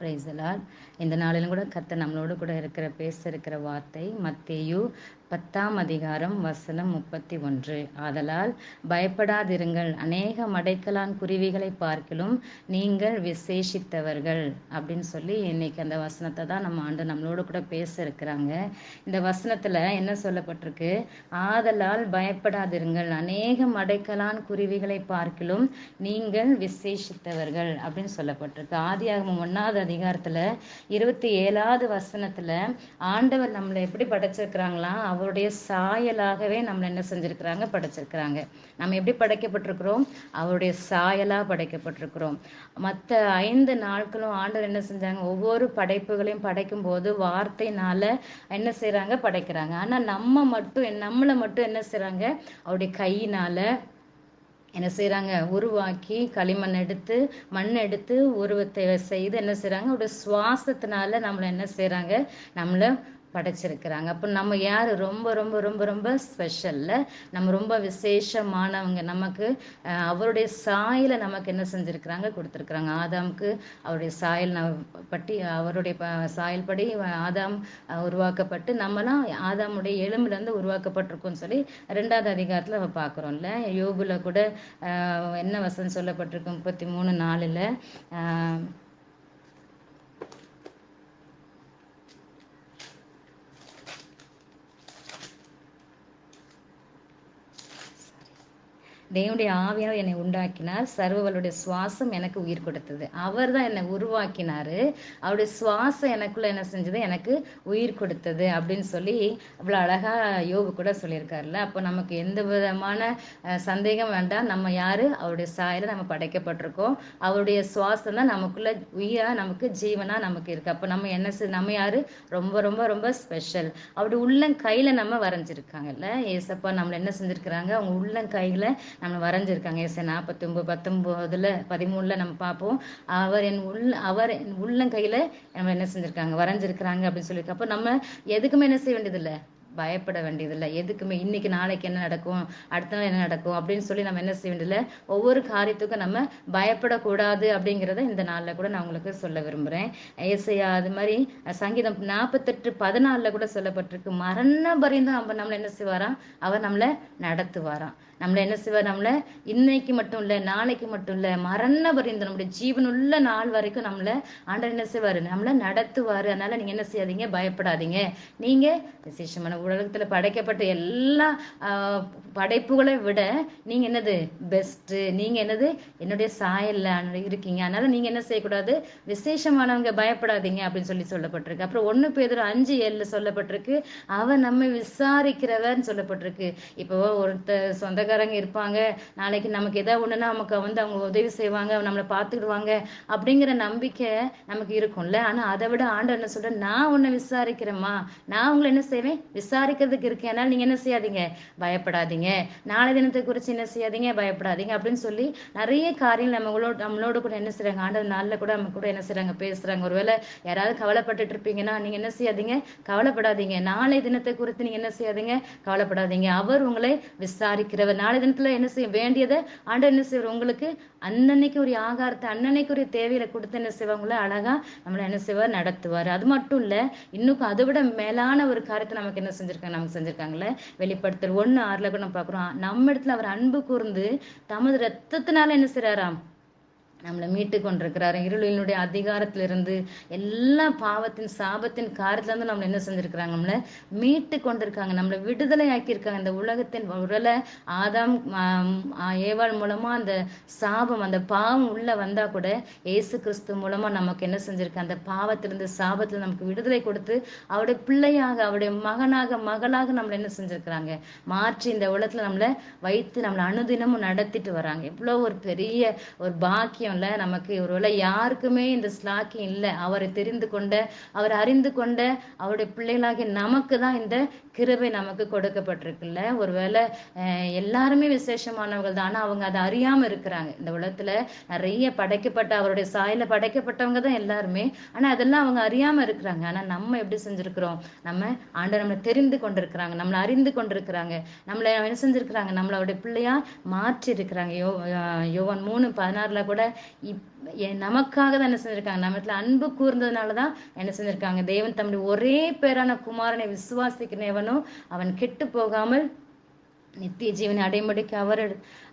பிரைசலால் இந்த நாளிலும் கூட கத்த நம்மளோடு கூட இருக்கிற பேச இருக்கிற வார்த்தை மத்தேயு பத்தாம் அதிகாரம் வசனம் முப்பத்தி ஒன்று. ஆதலால் பயப்படாதிருங்கள். அநேக மடைக்கலான் குருவிகளை பார்க்கிலும் நீங்கள் விசேஷித்தவர்கள். அப்படின்னு சொல்லி இன்னைக்கு அந்த வசனத்தை தான் நம்ம ஆண்டு நம்மளோட கூட பேச இருக்கிறாங்க இந்த வசனத்துல என்ன சொல்லப்பட்டிருக்கு? ஆதலால் பயப்படாதிருங்கள். அநேக மடைக்கலான் குருவிகளை பார்க்கிலும் நீங்கள் விசேஷித்தவர்கள் அப்படின்னு சொல்லப்பட்டிருக்கு. ஆதியாகமம் ஒன்னாவது அதிகாரத்துல இருபத்தி ஏழாவது வசனத்துல ஆண்டவர் நம்மளை எப்படி படைச்சிருக்கிறாங்களாம் அவருடைய சாயலாகவே நம்மளை என்ன செஞ்சிருக்கிறாங்க? படைச்சிருக்கிறாங்க. நம்ம எப்படி படைக்கப்பட்டிருக்கிறோம்? அவருடைய சாயலா படைக்கப்பட்டிருக்கிறோம். மற்ற ஐந்து நாட்களும் ஆண்டவர் என்ன செஞ்சாங்க? ஒவ்வொரு படைப்புகளையும் படைக்கும் போது வார்த்தைனால என்ன செய்யறாங்க படைக்கிறாங்க. ஆனா நம்ம மட்டும் நம்மளை மட்டும் என்ன செய்யறாங்க அவருடைய கையினால என்ன செய்கிறாங்க உருவாக்கி களிமண் எடுத்து மண் எடுத்து உருவத்தை செய்து என்ன செய்கிறாங்க அவருடைய சுவாசத்தினால நம்மளை என்ன செய்கிறாங்க நம்மளை படைச்சிருக்கிறாங்க. அப்போ நம்ம யார்? ரொம்ப ரொம்ப ரொம்ப ரொம்ப ஸ்பெஷல்ல நம்ம ரொம்ப விசேஷமானவங்க. நமக்கு அவருடைய சாயலை நமக்கு என்ன செஞ்சுருக்கிறாங்க? கொடுத்துருக்குறாங்க. ஆதாமுக்கு அவருடைய சாயல் பட்டி அவருடைய ப- சாயல் படி ஆதாம் உருவாக்கப்பட்டு நம்மலாம் ஆதாமுடைய எலும்புலேருந்து உருவாக்கப்பட்டிருக்கோம்னு சொல்லி ரெண்டாவது அதிகாரத்தில் நம்ம பார்க்குறோம்ல. யோகுல கூட என்ன வசனம் சொல்லப்பட்டிருக்கு? முப்பத்தி மூணு நாலில் தேவனுடைய ஆவியார் என்னை உண்டாக்கினார். சர்வவளுடைய சுவாசம் எனக்கு உயிர் கொடுத்தது. அவர் தான் என்னை உருவாக்கினாரு. அவருடைய சுவாசம் எனக்குள்ள என்ன செஞ்சது? எனக்கு உயிர் கொடுத்தது அப்படின்னு சொல்லி அவ்வளோ அழகா யோபு கூட சொல்லியிருக்காருல்ல. அப்போ நமக்கு எந்த விதமான சந்தேகம் வேண்டாம். நம்ம யாரு? அவருடைய சாயில் நம்ம படைக்கப்பட்டிருக்கோம். அவருடைய சுவாசம் தான் நமக்குள்ள உயிரா நமக்கு ஜீவனா நமக்கு இருக்கு. அப்போ நம்ம என்ன செய் நம்ம யாரு? ரொம்ப ரொம்ப ரொம்ப ஸ்பெஷல் அவருடைய உள்ளங்கையில நம்ம வரைஞ்சிருக்காங்கல்ல. ஏசப்பா நம்மள என்ன செஞ்சிருக்கிறாங்க? அவங்க உள்ளங்கையில நம்ம வரைஞ்சிருக்காங்க. எஸ் நாற்பத்தி ஒன்பது பத்தொன்பதுல பதிமூணுல நம்ம பார்ப்போம். அவர் என் உள்ள அவர் என் உள்ளங்கையில நம்ம என்ன செஞ்சிருக்காங்க? வரைஞ்சிருக்கிறாங்க அப்படின்னு சொல்லியிருக்க. அப்போ நம்ம எதுக்குமே என்ன செய்ய வேண்டியதில்லை. பயப்பட வேண்டியதில்லை. எதுக்குமே இன்னைக்கு நாளைக்கு என்ன நடக்கும் அடுத்த நாள் என்ன நடக்கும் அப்படின்னு சொல்லி நம்ம என்ன செய்ய வேண்டியதில்லை. ஒவ்வொரு காரியத்துக்கும் நம்ம பயப்படக்கூடாது அப்படிங்கிறத இந்த நாளில் கூட நான் உங்களுக்கு சொல்ல விரும்புகிறேன் ஏசையா அது மாதிரி சங்கீதம் நாற்பத்தெட்டு பதினாலில் கூட சொல்லப்பட்டிருக்கு. மரண பரிந்தும் நம்ம நம்மளை என்ன செய்வாராம்? அவர் நம்மளை நடத்துவாராம். நம்மளை என்ன செய்வார்? நம்மளை இன்னைக்கு மட்டும் இல்லை நாளைக்கு மட்டும் இல்லை மரண பரிந்து நம்முடைய ஜீவனுள்ள நாள் வரைக்கும் நம்மளை ஆண்டர் என்ன செய்வார்? நம்மளை நடத்துவார். அதனால நீங்க என்ன செய்யாதீங்க பயப்படாதீங்க. நீங்க விசேஷமான உலகத்தில் படைக்கப்பட்ட எல்லா படைப்புகளை விட நீங்கள் என்னது? பெஸ்ட்டு நீங்கள் என்னது? என்னுடைய சாயல்ல இருக்கீங்க. அதனால நீங்கள் என்ன செய்யக்கூடாது? விசேஷமானவங்க பயப்படாதீங்க அப்படின்னு சொல்லி சொல்லப்பட்டிருக்கு. அப்புறம் ஒண்ணு பேர் அஞ்சு ஏழு சொல்லப்பட்டிருக்கு. அவன் நம்மை விசாரிக்கிறவன் சொல்லப்பட்டிருக்கு. இப்போ ஒருத்தர் சொந்தக்காரங்க இருப்பாங்க. நாளைக்கு நமக்கு எதாவது ஒண்ணுன்னா நமக்கு வந்து அவங்க உதவி செய்வாங்க. நம்மளை பார்த்துக்கிடுவாங்க அப்படிங்கிற நம்பிக்கை நமக்கு இருக்கும்ல. ஆனா அதை விட ஆண்டு என்ன சொல்கிறேன் நான் உன்னை விசாரிக்கிறேம்மா. நான் உங்களை என்ன செய்வேன்? விசாரிக்கிறதுக்கு இருக்கேன் அதனால நீங்க என்ன செய்யாதீங்க? பயப்படாதீங்க. நாளை தினத்தை குறித்து என்ன செய்யாதீங்க? பயப்படாதீங்க அப்படின்னு சொல்லி நிறைய காரியங்கள் நம்மளோட நம்மளோட கூட என்ன செய்யறாங்க ஆண்டவர் நாளில் கூட நம்ம கூட என்ன செய்றாங்க? பேசுறாங்க. ஒருவேளை யாராவது கவலைப்பட்டுட்டு இருப்பீங்கன்னா நீங்க என்ன செய்யாதீங்க? கவலைப்படாதீங்க. நாளை தினத்தை குறித்து நீங்க என்ன செய்யாதீங்க? கவலைப்படாதீங்க. அவர் உங்களை விசாரிக்கிறவர். நாளை தினத்துல என்ன செய்ய வேண்டியதை ஆண்டவர் என்ன செய்வார்? உங்களுக்கு அன்னன்னைக்கு ஒரு ஆகாரத்தை அன்னன்னைக்கு ஒரு தேவையில கொடுத்து என்ன செய்வாங்களோ அழகா நம்மளை என்ன செய்வார்? நடத்துவார். அது மட்டும் இல்ல இன்னும் அதை விட மேலான ஒரு காரியத்தை நமக்கு என்ன செஞ்சிருக்காங்க? நமக்கு செஞ்சிருக்காங்களே வெளிப்படுத்தல். ஒண்ணு ஆறுல கூட நம்ம பாக்குறோம் நம்ம இடத்துல அவர் அன்பு கூர்ந்து தமது ரத்தத்தினால என்ன செய்றாராம்? நம்மளை மீட்டு கொண்டிருக்கிறாரு. இருளினுடைய அதிகாரத்திலிருந்து எல்லா பாவத்தின் சாபத்தின் காரியத்திலிருந்து நம்மளை என்ன செஞ்சிருக்கிறாங்க? நம்மளை மீட்டு கொண்டிருக்காங்க. நம்மளை விடுதலை ஆக்கியிருக்காங்க இந்த உலகத்தின் உடலை ஆதாம் ஏவாள் மூலமா அந்த சாபம் அந்த பாவம் உள்ள வந்தா கூட இயேசு கிறிஸ்து மூலமா நமக்கு என்ன செஞ்சிருக்கு? அந்த பாவத்திலிருந்து சாபத்துல நமக்கு விடுதலை கொடுத்து அவருடைய பிள்ளையாக அவருடைய மகனாக மகளாக நம்மளை என்ன செஞ்சிருக்கிறாங்க? மாற்றி இந்த உலகத்துல நம்மளை வைத்து நம்மளை அனுதினமும் நடத்திட்டு வராங்க. எவ்வளவு ஒரு பெரிய ஒரு பாக்கியம் பாக்கியம்ல நமக்கு ஒருவேளை யாருக்குமே இந்த ஸ்லாக்கியம் இல்லை. அவரை தெரிந்து கொண்ட அவர் அறிந்து கொண்ட அவருடைய பிள்ளைகளாகிய நமக்கு தான் இந்த கிருபை நமக்கு கொடுக்கப்பட்டிருக்குல்ல. ஒருவேளை அஹ், எல்லாருமே விசேஷமானவர்கள் தான். ஆனா அவங்க அதை அறியாம இருக்கிறாங்க. இந்த உலகத்துல நிறைய படைக்கப்பட்ட அவருடைய சாயல படைக்கப்பட்டவங்க தான் எல்லாருமே. ஆனா அதெல்லாம் அவங்க அறியாம இருக்கிறாங்க. ஆனா நம்ம எப்படி செஞ்சிருக்கிறோம்? நம்ம ஆண்ட நம்மளை தெரிந்து கொண்டிருக்கிறாங்க. நம்மளை அறிந்து கொண்டிருக்கிறாங்க. நம்மளை என்ன செஞ்சிருக்கிறாங்க? நம்மள அவருடைய பிள்ளையா மாற்றி இருக்கிறாங்க யோ யோவன் மூணு பதினாறுல கூட நமக்காக தான் என்ன செஞ்சிருக்காங்க. நம்மத்துல அன்பு கூர்ந்ததுனால தான் என்ன செஞ்சிருக்காங்க. தேவன் தம்முடைய ஒரே பேரான குமாரனை விசுவாசிக்கிறவனும் அவன் கெட்டு போகாமல் நித்திய ஜீவனை அடைமுடிக்கு அவர்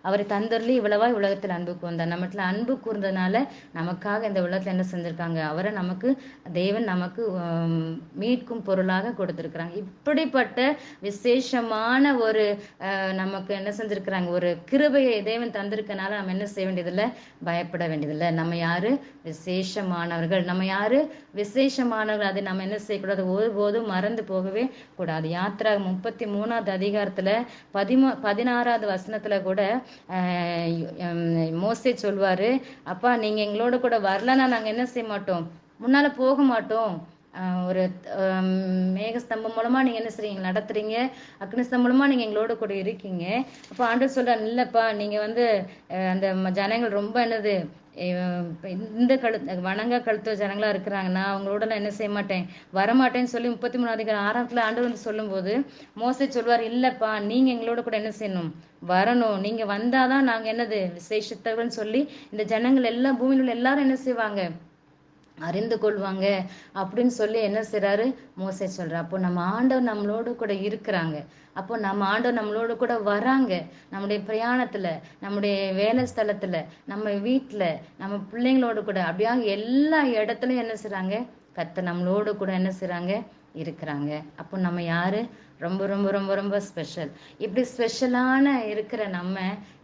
அவரை தந்தர்லி இவ்வளவா உலகத்தில் அன்பு கூர்ந்தார் நம்மட்டில் அன்பு கூர்ந்ததுனால நமக்காக இந்த உலகத்தில் என்ன செஞ்சுருக்காங்க? அவரை நமக்கு தேவன் நமக்கு மீட்கும் பொருளாக கொடுத்துருக்குறாங்க. இப்படிப்பட்ட விசேஷமான ஒரு நமக்கு என்ன செஞ்சிருக்கிறாங்க? ஒரு கிருபையை தேவன் தந்திருக்கனால நம்ம என்ன செய்ய வேண்டியதில்லை? பயப்பட வேண்டியதில்லை. நம்ம யாரு? விசேஷமானவர்கள். நம்ம யாரு? விசேஷமானவர்கள். அதை நம்ம என்ன செய்யக்கூடாது? ஒருபோதும் மறந்து போகவே கூடாது. யாத்ரா முப்பத்தி மூணாவது அதிகாரத்தில் பதிமூ பதினாறாவது வசனத்தில் கூட மோசே சொல்வாரு அப்பா நீங்க எங்களோட கூட வரலன்னா நாங்க என்ன செய்ய மாட்டோம்? முன்னால போக மாட்டோம். ஒரு மேகஸ்தம்பம் மூலமா நீங்க என்ன செய்றீங்க? நடத்துறீங்க. அக்னிஸ்தம்பம் மூலமா நீங்க எங்களோட கூட இருக்கீங்க. அப்போ ஆண்டவர் சொல்றாரு இல்லப்பா நீங்க வந்து அந்த ஜனங்கள் ரொம்ப என்னது இந்த கழு வணங்க கழுத்து ஜனங்களா இருக்கிறாங்க நான் அவங்களோட நான் என்ன செய்ய மாட்டேன்? வரமாட்டேன்னு சொல்லி முப்பத்தி மூணாவது அதிகாரம் ஆறாத்துல ஆண்டு வந்து சொல்லும்போது மோசை சொல்வார் இல்லப்பா நீங்க எங்களோட கூட என்ன செய்யணும்? வரணும். நீங்க வந்தாதான் நாங்க என்னது விசேஷத்தவர்கள்னு சொல்லி இந்த ஜனங்கள் எல்லாம் பூமியில் உள்ள எல்லாரும் என்ன செய்வாங்க? அறிந்து கொள்வாங்க அப்படின்னு சொல்லி என்ன செய்றாரு? மோசே சொல்கிறார் அப்போ நம்ம ஆண்டவர் நம்மளோட கூட இருக்கிறாங்க. அப்போ நம்ம ஆண்டவர் நம்மளோட கூட வராங்க. நம்முடைய பிரயாணத்துல நம்முடைய வேலை ஸ்தலத்துல நம்ம வீட்டுல நம்ம பிள்ளைங்களோட கூட. அப்படியாக எல்லா இடத்துலயும் என்ன செய்றாங்க? கத்த நம்மளோட கூட என்ன செய்றாங்க? இருக்கிறாங்க. அப்போ நம்ம யாரு? ரொம்ப ரொம்ப ரொம்ப ரொம்ப ஸ்பெஷல் இப்படி ஸ்பெஷலான இருக்கிற நம்ம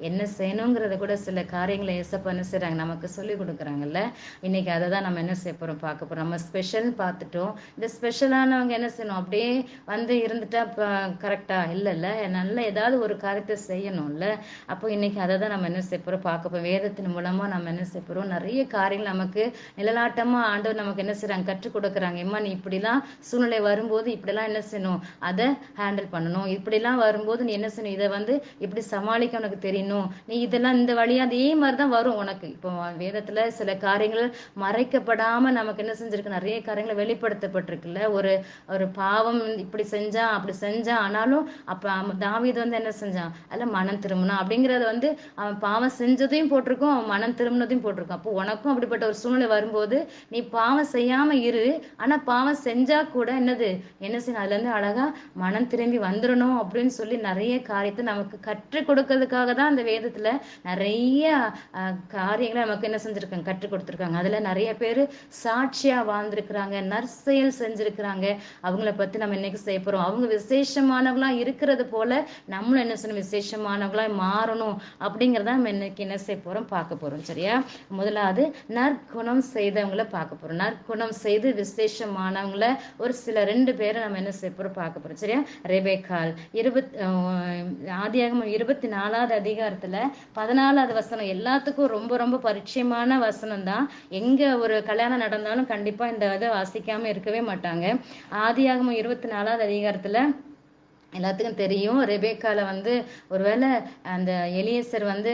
என்ன செய்யணுங்கிறத கூட சில காரியங்களை ஏசப்பா என்ன செய்கிறாங்க நமக்கு சொல்லி கொடுக்குறாங்கல்ல? இன்னைக்கு அதை தான் நம்ம என்ன செய்ய போகிறோம் பார்க்க போகிறோம் நம்ம ஸ்பெஷல்னு பார்த்துட்டோம். இந்த ஸ்பெஷலானவங்க என்ன செய்யணும்? அப்படியே வந்து இருந்துட்டா கரெக்டா கரெக்டாக இல்லைல்ல நல்ல ஏதாவது ஒரு காரியத்தை செய்யணும்ல. அப்போ இன்னைக்கு அதை தான் நம்ம என்ன செய்ய போகிறோம் பார்க்க போகிறோம் வேதத்தின் மூலமாக நம்ம என்ன செய்ய போகிறோம் நிறைய காரியங்கள் நமக்கு நிழலாட்டமா ஆண்டவர் நமக்கு என்ன செய்கிறாங்க கற்றுக் கொடுக்குறாங்க. எம்மா நீ இப்படிலாம் சூழ்நிலை வரும்போது இப்படிலாம் என்ன செய்யணும்? அதை ஹேண்டில் பண்ணணும். இப்படிலாம் வரும்போது நீ என்ன செய்யணும் இதை வந்து இப்படி சமாளிக்க உனக்கு தெரியணும்? நீ இதெல்லாம் இந்த வழியா அதே மாதிரி தான் வரும் உனக்கு. இப்போ வேதத்துல சில காரியங்கள் மறைக்கப்படாம நமக்கு என்ன செஞ்சிருக்கு? நிறைய காரியங்கள் வெளிப்படுத்தப்பட்டிருக்குல்ல. ஒரு ஒரு பாவம் இப்படி செஞ்சான் அப்படி செஞ்சான் ஆனாலும் அப்போ தாவீது வந்து என்ன செஞ்சான்? அதுல மனம் திரும்பணும் அப்படிங்கறது வந்து அவன் பாவம் செஞ்சதையும் போட்டிருக்கும் அவன் மனம் திரும்பினதையும் போட்டிருக்கும். அப்போ உனக்கும் அப்படிப்பட்ட ஒரு சூழ்நிலை வரும்போது நீ பாவம் செய்யாம இரு. ஆனா பாவம் செஞ்சா கூட என்னது? என்ன செய்யணும்? அதுல இருந்து அழகா மனம் திரும்பி வந்துடணும் அப்படின்னு சொல்லி நிறைய காரியத்தை நமக்கு கற்றுக் கொடுக்கறதுக்காக தான் அந்த வேதத்துல நிறைய காரியங்களை நமக்கு என்ன செஞ்சிருக்காங்க? கற்றுக் கொடுத்துருக்காங்க. அதுல நிறைய பேர் சாட்சியா வாழ்ந்திருக்கிறாங்க நற்செயல் செஞ்சிருக்கிறாங்க. அவங்கள பத்தி நம்ம இன்னைக்கு செய்ய போறோம். அவங்க விசேஷமானவங்களா இருக்கிறது போல நம்மளும் என்ன செய்யணும்? விசேஷமானவங்களா மாறணும் அப்படிங்கறத நம்ம இன்னைக்கு என்ன செய்ய போறோம்? பார்க்க போறோம். சரியா? முதலாவது நற்குணம் செய்தவங்கள பார்க்க போறோம். நற்குணம் செய்து விசேஷமானவங்கள ஒரு சில ரெண்டு பேரை நம்ம என்ன செய்ய போறோம்? பார்க்க போறோம். சரியா? ரெபேக்கால் இருபத் ஆதியாகமம் இருபத்தி நாலாவது அதிகாரத்துல பதினாலாவது வசனம். எல்லாத்துக்கும் ரொம்ப ரொம்ப பரிச்சயமான வசனம் தான் எங்க ஒரு கல்யாணம் நடந்தாலும் கண்டிப்பா இந்த இதை வாசிக்காம இருக்கவே மாட்டாங்க. ஆதியாகமம் இருபத்தி நாலாவது அதிகாரத்துல எல்லாத்துக்கும் தெரியும். ரெபேக்கால வந்து ஒருவேளை அந்த எலியசர் வந்து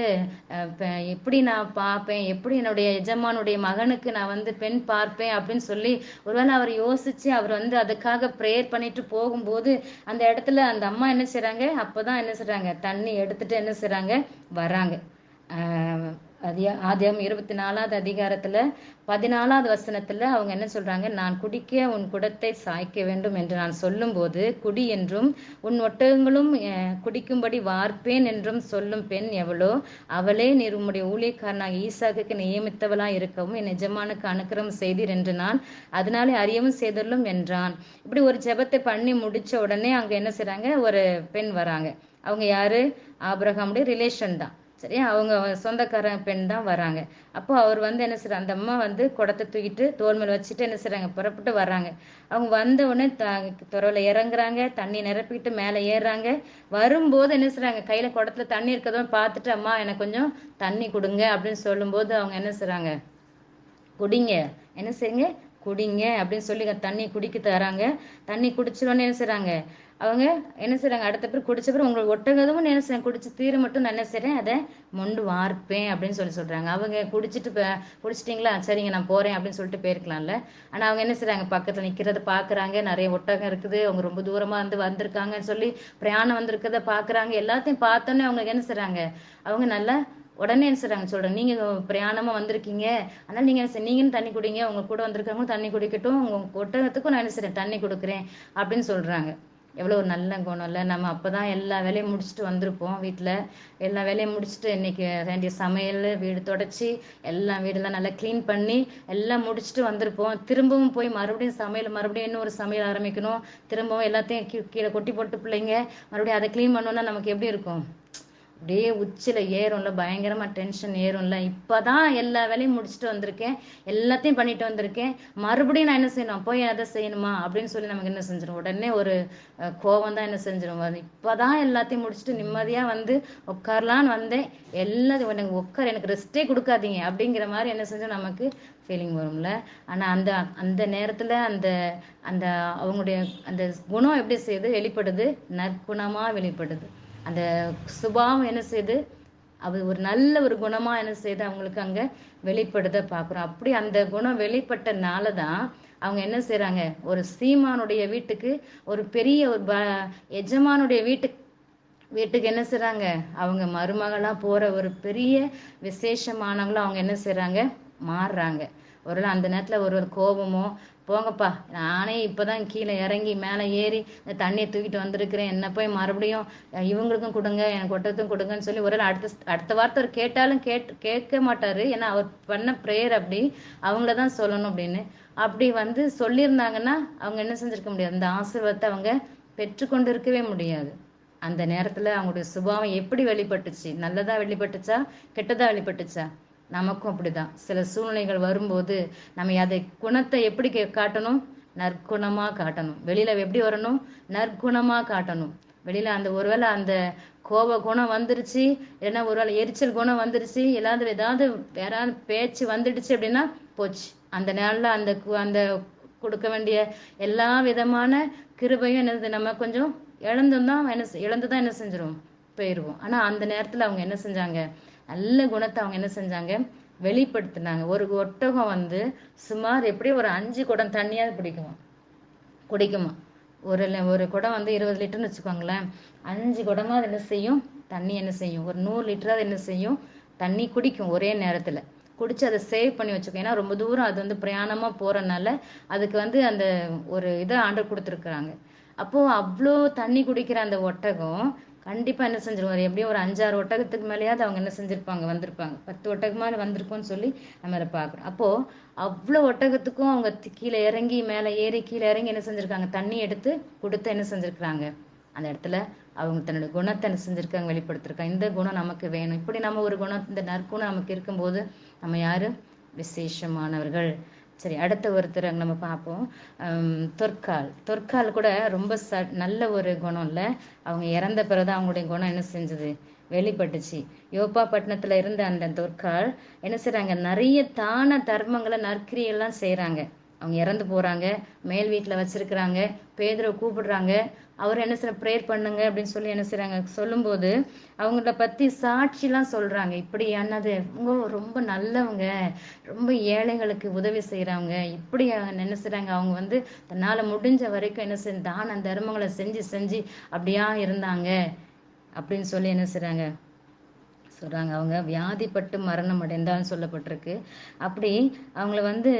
எப்படி நான் பார்ப்பேன்? எப்படி என்னுடைய எஜமானுடைய மகனுக்கு நான் வந்து பெண் பார்ப்பேன் அப்படின்னு சொல்லி ஒருவேளை அவர் யோசிச்சு அவர் வந்து அதுக்காக ப்ரேயர் பண்ணிட்டு போகும்போது அந்த இடத்துல அந்த அம்மா என்ன செய்றாங்க? அப்பதான் என்ன செய்கிறாங்க தண்ணி எடுத்துட்டு என்ன செய்கிறாங்க வராங்க ஆஹ் அதியா ஆதியம் இருபத்தி நாலாவது அதிகாரத்துல பதினாலாவது வசனத்துல அவங்க என்ன சொல்றாங்க? நான் குடிக்க உன் குடத்தை சாய்க்க வேண்டும் என்று நான் சொல்லும்போது குடி என்றும் உன் ஒட்டகங்களும் குடிக்கும்படி வார்ப்பேன் என்றும் சொல்லும் பெண் எவளோ அவளே நீர் உம்முடைய ஊழியக்காரனாக ஈசாக்கு நியமித்தவளா இருக்கவும் என் எஜமானுக்கு அனுக்கிரம் செய்தீர் என்று நான் அதனாலே அறியவும் செய்தலும் என்றான். இப்படி ஒரு ஜெபத்தை பண்ணி முடிச்ச உடனே அங்க என்ன செய்றாங்க? ஒரு பெண் வராங்க. அவங்க யாரு? ஆபிரகாமுடைய ரிலேஷன் தான். சரியா அவங்க சொந்தக்கார பெண் தான் வராங்க. அப்போ அவர் வந்து என்ன செய்றாங்க அந்த அம்மா வந்து குடத்தை தூக்கிட்டு தோல் மேல வச்சுட்டு என்ன செய்யறாங்க புறப்பட்டு வர்றாங்க. அவங்க வந்த உடனே துறவுல இறங்குறாங்க தண்ணி நிரப்பிக்கிட்டு மேலே ஏறுறாங்க. வரும்போது என்ன செய்யறாங்க கையில குடத்துல தண்ணி இருக்கதோ பார்த்துட்டு அம்மா எனக்கு கொஞ்சம் தண்ணி கொடுங்க அப்படின்னு சொல்லும்போது அவங்க என்ன செய்யறாங்க குடிங்க. என்ன செய்யுங்க குடிங்க அப்படின்னு சொல்லி தண்ணி குடிக்க தராங்க தண்ணி குடிச்சிடோன்னு என்ன செய்கிறாங்க அவங்க என்ன செய்கிறாங்க அடுத்த பேர் குடிச்ச பிறகு உங்களுக்கு ஒட்டகதும் என்ன செய்ய குடிச்சு தீர மட்டும் நான் என்ன செய்கிறேன் அதை மொண்டு வார்ப்பேன் அப்படின்னு சொல்லி சொல்றாங்க. அவங்க குடிச்சிட்டு குடிச்சிட்டிங்களா? சரிங்க நான் போறேன் அப்படின்னு சொல்லிட்டு போயிருக்கலாம்ல. ஆனா அவங்க என்ன செய்கிறாங்க பக்கத்துல நிக்கிறத பாக்குறாங்க. நிறைய ஒட்டகம் இருக்குது. அவங்க ரொம்ப தூரமா வந்து வந்திருக்காங்கன்னு சொல்லி பிரயாணம் வந்திருக்கிறத பாக்குறாங்க. எல்லாத்தையும் பார்த்தோன்னே அவங்களுக்கு என்ன செய்கிறாங்க அவங்க நல்லா உடனே என்ன செய்கிறாங்க சொல்கிறேன் நீங்க பிரயாணமா வந்திருக்கீங்க. அதனால நீங்க என்ன நீங்களும் தண்ணி குடிங்க. உங்க கூட வந்திருக்கவங்களும் தண்ணி குடிக்கட்டும். உங்க ஒட்டகத்துக்கும் நான் என்ன செய்றேன் தண்ணி கொடுக்குறேன். அப்படின்னு சொல்றாங்க. எவ்வளோ ஒரு நல்ல குணம் இல்லை. நம்ம அப்பதான் எல்லா வேலையும் முடிச்சுட்டு வந்திருப்போம் வீட்டில் எல்லா வேலையும் முடிச்சுட்டு இன்னைக்கு வேண்டிய சமையல் வீடு தொடச்சி எல்லாம் வீடெல்லாம் நல்லா க்ளீன் பண்ணி எல்லாம் முடிச்சுட்டு வந்திருப்போம். திரும்பவும் போய் மறுபடியும் சமையல் மறுபடியும் இன்னொரு சமையல் ஆரம்பிக்கணும். திரும்பவும் எல்லாத்தையும் கீ- கீழே கொட்டி போட்டு பிள்ளைங்க மறுபடியும் அதை க்ளீன் பண்ணோன்னா நமக்கு எப்படி இருக்கும்? அப்படியே உச்சில ஏறும்ல பயங்கரமா டென்ஷன் ஏறும்ல. இப்பதான் எல்லா வேலையும் முடிச்சுட்டு வந்திருக்கேன். எல்லாத்தையும் பண்ணிட்டு வந்திருக்கேன். மறுபடியும் நான் என்ன செய்யணும்? போய் அதை செய்யணுமா? அப்படின்னு சொல்லி நமக்கு என்ன செஞ்சிடும்? உடனே ஒரு அஹ், கோவம் தான் என்ன செஞ்சிடும்? இப்போ இப்பதான் எல்லாத்தையும் முடிச்சுட்டு நிம்மதியா வந்து உட்காரலான்னு வந்தேன். எல்லாத்தையும் எனக்கு உட்கார் எனக்கு ரெஸ்டே கொடுக்காதீங்க அப்படிங்கிற மாதிரி என்ன செஞ்சோம்? நமக்கு ஃபீலிங் வரும்ல. ஆனா அந்த அந்த நேரத்துல அந்த அந்த அவங்களுடைய அந்த குணம் எப்படி செய்யுது? வெளிப்படுது. நற்குணமா வெளிப்படுது. அந்த சுபாவம் என்ன செய்யுது அது ஒரு நல்ல ஒரு குணமா என்ன செய்யுது அவங்களுக்கு அங்க வெளிப்படுத பாக்குறோம் அப்படி அந்த குணம் வெளிப்பட்டனால தான் அவங்க என்ன செய்கிறாங்க ஒரு சீமானுடைய வீட்டுக்கு ஒரு பெரிய ஒரு ப- எஜமானுடைய வீட்டுக்கு வீட்டுக்கு என்ன செய்றாங்க? அவங்க மருமகளா போற ஒரு பெரிய விசேஷமானவங்களும் அவங்க என்ன செய்கிறாங்க மாறுறாங்க. ஒருவேளை அந்த நேரத்தில் ஒரு ஒரு கோபமோ போங்கப்பா நானே இப்போ தான் கீழே இறங்கி மேலே ஏறி இந்த தண்ணியை தூக்கிட்டு வந்திருக்கிறேன். என்ன போய் மறுபடியும் இவங்களுக்கும் கொடுங்க எனக்கு ஒட்டத்துக்கும் கொடுங்கன்னு சொல்லி ஒருவேளை அடுத்த அடுத்த வார்த்தை அவர் கேட்டாலும் கேட் கேட்க மாட்டார். ஏன்னா அவர் பண்ண ப்ரேயர் அப்படி அவங்கள தான் சொல்லணும் அப்படின்னு. அப்படி வந்து சொல்லியிருந்தாங்கன்னா அவங்க என்ன செஞ்சிருக்க முடியாது. அந்த ஆசீர்வாதத்தை அவங்க பெற்றுக்கொண்டு இருக்கவே முடியாது. அந்த நேரத்தில் அவங்களுடைய சுபாவம் எப்படி வெளிப்பட்டுச்சு? நல்லதாக வெளிப்பட்டுச்சா? கெட்டதாக வெளிப்பட்டுச்சா? நமக்கும் அப்படிதான். சில சூழ்நிலைகள் வரும்போது நம்ம அதை குணத்தை எப்படி காட்டணும்? நற்குணமா காட்டணும். வெளியில எப்படி வரணும்? நற்குணமா காட்டணும். வெளியில அந்த ஒருவேளை அந்த கோப குணம் வந்துருச்சு இல்லைன்னா ஒருவேளை எரிச்சல் குணம் வந்துருச்சு இல்லாத ஏதாவது வேற பேச்சு வந்துடுச்சு அப்படின்னா போச்சு. அந்த நாளில் அந்த கு- அந்த கொடுக்க வேண்டிய எல்லா விதமான கிருபையும் என்னது நம்ம கொஞ்சம் இழந்தும் தான் என்ன இழந்து தான் என்ன செஞ்சிடும் போயிடுவோம் ஆனா அந்த நேரத்துல அவங்க என்ன செஞ்சாங்க? நல்ல குணத்தை அவங்க என்ன செஞ்சாங்க? வெளிப்படுத்தினாங்க. ஒரு ஒட்டகம் வந்து சுமார் எப்படியும் ஒரு அஞ்சு குடம் தண்ணியாவது பிடிக்குமா குடிக்குமா? ஒரு ஒரு குடம் வந்து இருபது லிட்டர்னு வச்சுக்கோங்களேன். அஞ்சு குடமா அது என்ன செய்யும்? தண்ணி என்ன செய்யும்? ஒரு நூறு லிட்டராது என்ன செய்யும்? தண்ணி குடிக்கும் ஒரே நேரத்தில். குடிச்சு அதை சேவ் பண்ணி வச்சுக்கோ ஏன்னா ரொம்ப தூரம் அது வந்து பிரயாணமாக போகிறனால அதுக்கு வந்து அந்த ஒரு இதை ஆண்டர் கொடுத்துருக்குறாங்க. அப்போது அவ்வளோ தண்ணி குடிக்கிற அந்த ஒட்டகம் கண்டிப்பா என்ன செஞ்சிருவாரு? எப்படியும் ஒரு அஞ்சாறு ஒட்டகத்துக்கு மேலேயாவது அவங்க என்ன செஞ்சிருப்பாங்க வந்திருப்பாங்க. பத்து ஒட்டகமாவது வந்திருக்கும்னு சொல்லி நம்ம அதை பார்க்குறோம். அப்போ அவ்வளோ ஒட்டகத்துக்கும் அவங்க கீழே இறங்கி மேலே ஏறி கீழே இறங்கி என்ன செஞ்சிருக்காங்க? தண்ணி எடுத்து கொடுத்து என்ன செஞ்சிருக்காங்க அந்த இடத்துல அவங்க தன்னோட குணத்தை என்ன செஞ்சிருக்காங்க வெளிப்படுத்திருக்காங்க. இந்த குணம் நமக்கு வேணும். இப்படி நம்ம ஒரு குணம் இந்த நற்குணம் நமக்கு இருக்கும்போது நம்ம யாரு? விசேஷமானவர்கள். சரி அடுத்த ஒருத்தர் நம்ம பார்ப்போம். தொற்கால். தொற்கால் கூட ரொம்ப ச நல்ல ஒரு குணம் இல்லை. அவங்க இறந்த பிறகுதான் அவங்களுடைய குணம் என்ன செஞ்சது? வெளிப்பட்டுச்சு. யோப்பா பட்டினத்தில் இருந்த அந்த தொற்கால் என்ன செய்கிறாங்க நிறைய தான தர்மங்களை நற்கிரியெல்லாம் செய்கிறாங்க அவங்க இறந்து போகிறாங்க மேல் வீட்டில் வச்சுருக்குறாங்க பேதரை கூப்பிடுறாங்க அவர் என்ன செய்ய ப்ரேயர் பண்ணுங்க அப்படின்னு சொல்லி என்ன செய்கிறாங்க சொல்லும்போது அவங்கள பத்தி சாட்சிலாம் சொல்றாங்க. இப்படி என்னது இவங்க ரொம்ப நல்லவங்க. ரொம்ப ஏழைகளுக்கு உதவி செய்கிறவங்க இப்படி என்ன செய்கிறாங்க அவங்க வந்து தன்னால முடிஞ்ச வரைக்கும் என்ன செஞ்சு தான தர்மங்களை செஞ்சு செஞ்சு அப்படியா இருந்தாங்க. அப்படின்னு சொல்லி என்ன செய்கிறாங்க சொல்றாங்க. அவங்க வியாதிப்பட்டு மரணம் அடைந்தாலும் சொல்லப்பட்டிருக்கு. அப்படி அவங்கள வந்து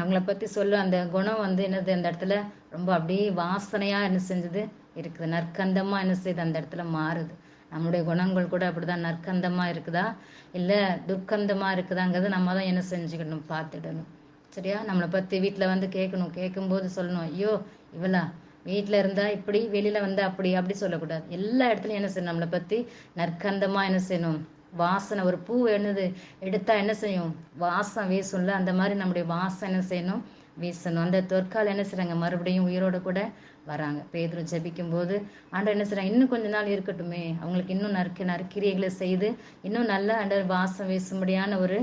அவங்கள பத்தி சொல்ல அந்த குணம் வந்து என்னது அந்த இடத்துல ரொம்ப அப்படியே வாசனையா என்ன செஞ்சது? இருக்குது. நற்கந்தமா என்ன செய்யுது அந்த இடத்துல மாறுது. நம்முடைய குணங்கள் கூட அப்படிதான் நற்கந்தமா இருக்குதா? இல்ல துர்க்கந்தமா இருக்குதாங்கிறது நம்ம தான் என்ன செஞ்சுக்கணும் பார்த்துடணும் சரியா? நம்மளை பத்தி வீட்டில் வந்து கேட்கணும். கேட்கும்போது சொல்லணும் ஐயோ இவளா வீட்டில் இருந்தால் இப்படி வெளியில் வந்தால் அப்படி அப்படி சொல்லக்கூடாது. எல்லா இடத்துலையும் என்ன செய்யணும்? நம்மளை பற்றி நற்கந்தமாக என்ன செய்யணும்? வாசனை ஒரு பூ என்னது? எடுத்தால் என்ன செய்யும்? வாசம் வீசும்ல அந்த மாதிரி நம்முடைய வாசம் என்ன செய்யணும்? வீசணும். அந்த தொற்கால் என்ன செய்கிறாங்க மறுபடியும் உயிரோட கூட வராங்க. பேதுரு ஜபிக்கும் போது ஆண்டவர் என்ன செய்கிறாங்க இன்னும் கொஞ்ச நாள் இருக்கட்டுமே. அவங்களுக்கு இன்னும் நற்க நற்கிரியைகளை செய்து இன்னும் நல்லா ஆண்டவர் வாசம் வீசும்படியான ஒரு